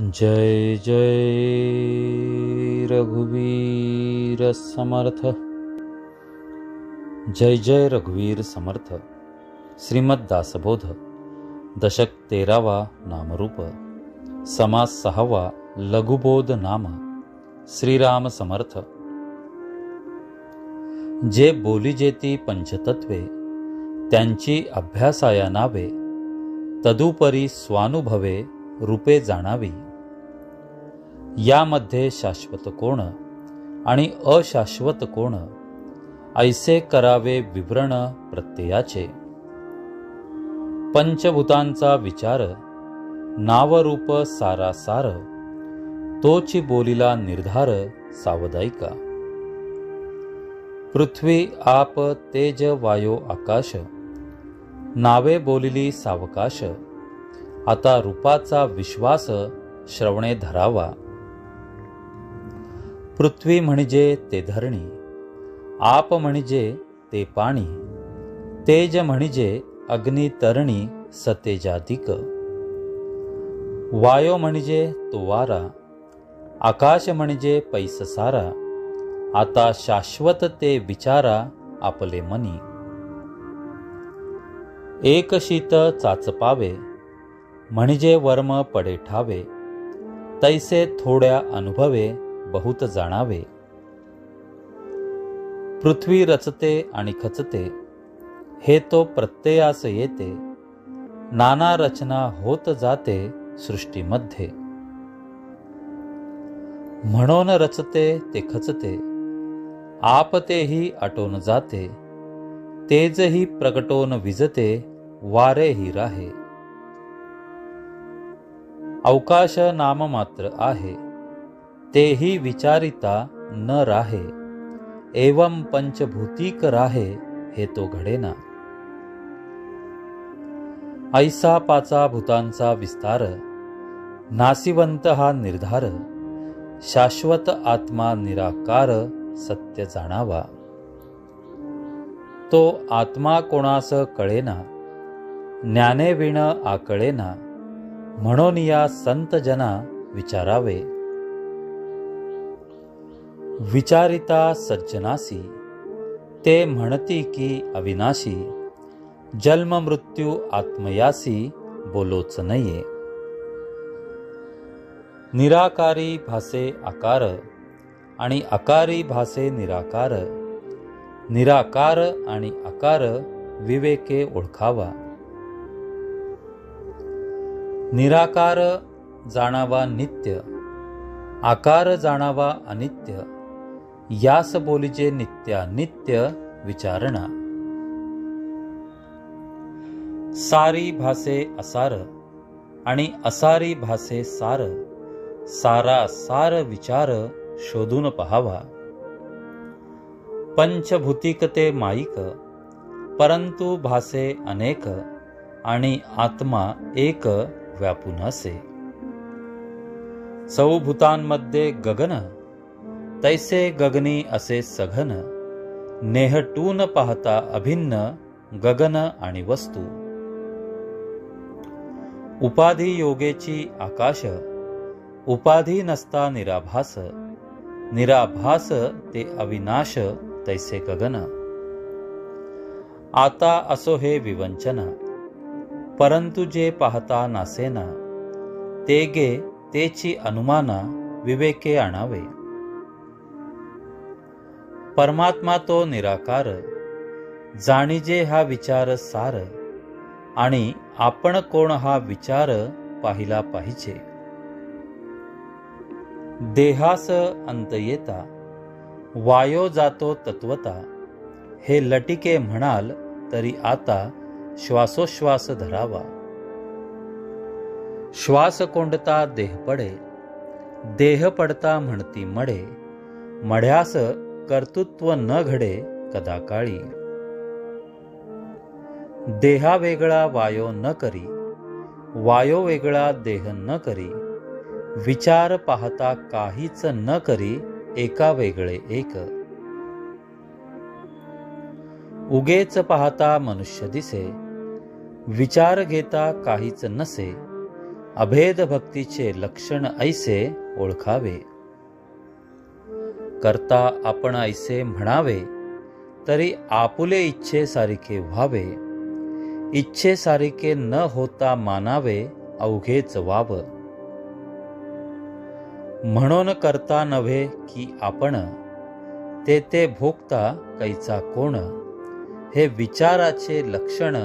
जय जय रघुवीर समर्थ। जय जय रघुवीर समर्थ। श्रीमद दासबोध। दशक तेरावा नामरूप। समास सहावा लघुबोध नाम। श्रीराम समर्थ। जे बोली जेती पंचतत्वे त्यांची अभ्यासाया नावे तदुपरी स्वानुभवे रूपे जाणावी. यामध्ये शाश्वत कोण आणि अशाश्वत कोण? ऐसे करावे विवरण प्रत्ययाचे. पंचभूतांचा विचार नावरूप सारासार तोची बोलीला निर्धार सावधायिका पृथ्वी आप तेज वायो आकाश नावे बोलिली सावकाश आता रूपाचा विश्वास श्रवणे धरावा. पृथ्वी म्हणजे ते धरणी आप म्हणजे ते पाणी तेज म्हणजे अग्नी तरणी सतेजाधिक. वायो म्हणजे तो वारा आकाश म्हणजे पैससारा आता शाश्वत ते विचारा आपले मनी. एक शीत चाचपावे म्हणजे वर्म पडे ठावे तैसे थोड्या अनुभवे बहुत जाणावे. पृथ्वी रचते आणि खचते हे तो प्रत्ययास येते नाना रचना होत जाते सृष्टीमध्ये. म्हणून रचते ते खचते आप तेही आटोन जाते तेजही प्रगटोन विजते वारेही राहे. अवकाश नाममात्र आहे. तेही विचारिता न राहे. एवं पंचभूतिक राहे हे तो घडेना. ऐसा पाचा भूतांचा विस्तार नासिवंत हा निर्धार शाश्वत आत्मा निराकार सत्य जाणावा. तो आत्मा कोणास कळेना ज्ञाने विण आकळेना म्हणून या संत जना विचारावे. विचारिता सज्जनासी ते म्हणती की अविनाशी जन्म मृत्यू आत्मयासी बोलोच नये. निराकारी भासे आकार आणि आकारी भासे निराकार निराकार आणि आकार विवेके ओळखावा. निराकार जाणावा नित्य आकार जाणावा अनित्य यास बोलीचे नित्यानित्य विचारणा. सारी भासे असार आणि असारी भासे सार सारा सार विचार शोधून पहावा. पंचभूतिक ते माईक परंतु भासे अनेक आणि आत्मा एक व्यापून असे चौभूतांमध्ये गगन तैसे गगनी असे सघन नेहटून पाहता अभिन्न गगन आणि वस्तू. उपाधी योगेची आकाश उपाधी नसता निराभास निराभास ते अविनाश तैसे गगन. आता असो हे विवंचन. परंतु जे पाहता नासेना ते गे तेची अनुमाना विवेके आणावे. परमात्मा तो निराकार जाणीजे हा विचार सार आणि आपण कोण हा विचार पाहिला पाहिजे. देहास अंत येता वायो जातो तत्वता हे लटिके म्हणाल तरी आता श्वासोश्वास धरावा श्वास कोंडता देह पडे देह पडता म्हणती मडे मढ्यास कर्तृत्व न घडे कदा काळी देहा वेगळा वायो न करी वायो वेगळा देह न करी विचार पाहता काहीच न करी एका वेगळे एक उगेच पाहता मनुष्य दिसे विचार घेता काहीच नसे अभेद भक्तीचे लक्षण ऐसे ओळखावे. करता आपण ऐसे म्हणावे तरी आपुले इच्छेसारिखे व्हावे. इच्छेसारिखे न होता मानावे अवघेच वाव. म्हणून करता नव्हे की आपण ते ते भोगता कैचा कोण हे विचाराचे लक्षण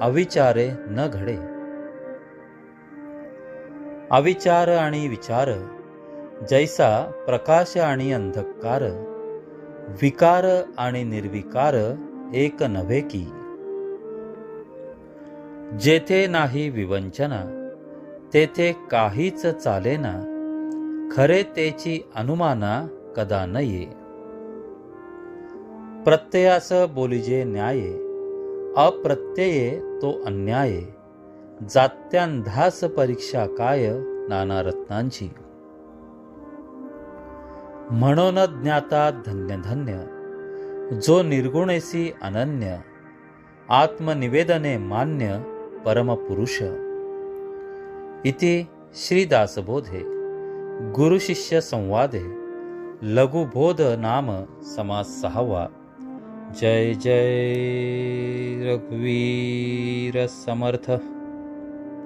अविचारे न घडे. अविचार आणि विचार जैसा प्रकाश आणि अंधकार विकार आणि निर्विकार एक नव्हे की. जेथे नाही विवंचना तेथे काहीच चालेना खरे तेची अनुमाना कदा न ये प्रत्ययास बोलिजे न्याये अप्रत्यये तो अन्याये. जात्यांधास परीक्षा काय नाना रत्नांची म्हणून ज्ञाता धन्य धन्य जो निर्गुणेसी अनन्य आत्मनिवेदने मान्य परमपुरुष. इति श्रीदासबोधे गुरुशिष्य संवादे लघुबोध नाम समास सहावा जय जय रघुवीर समर्थ।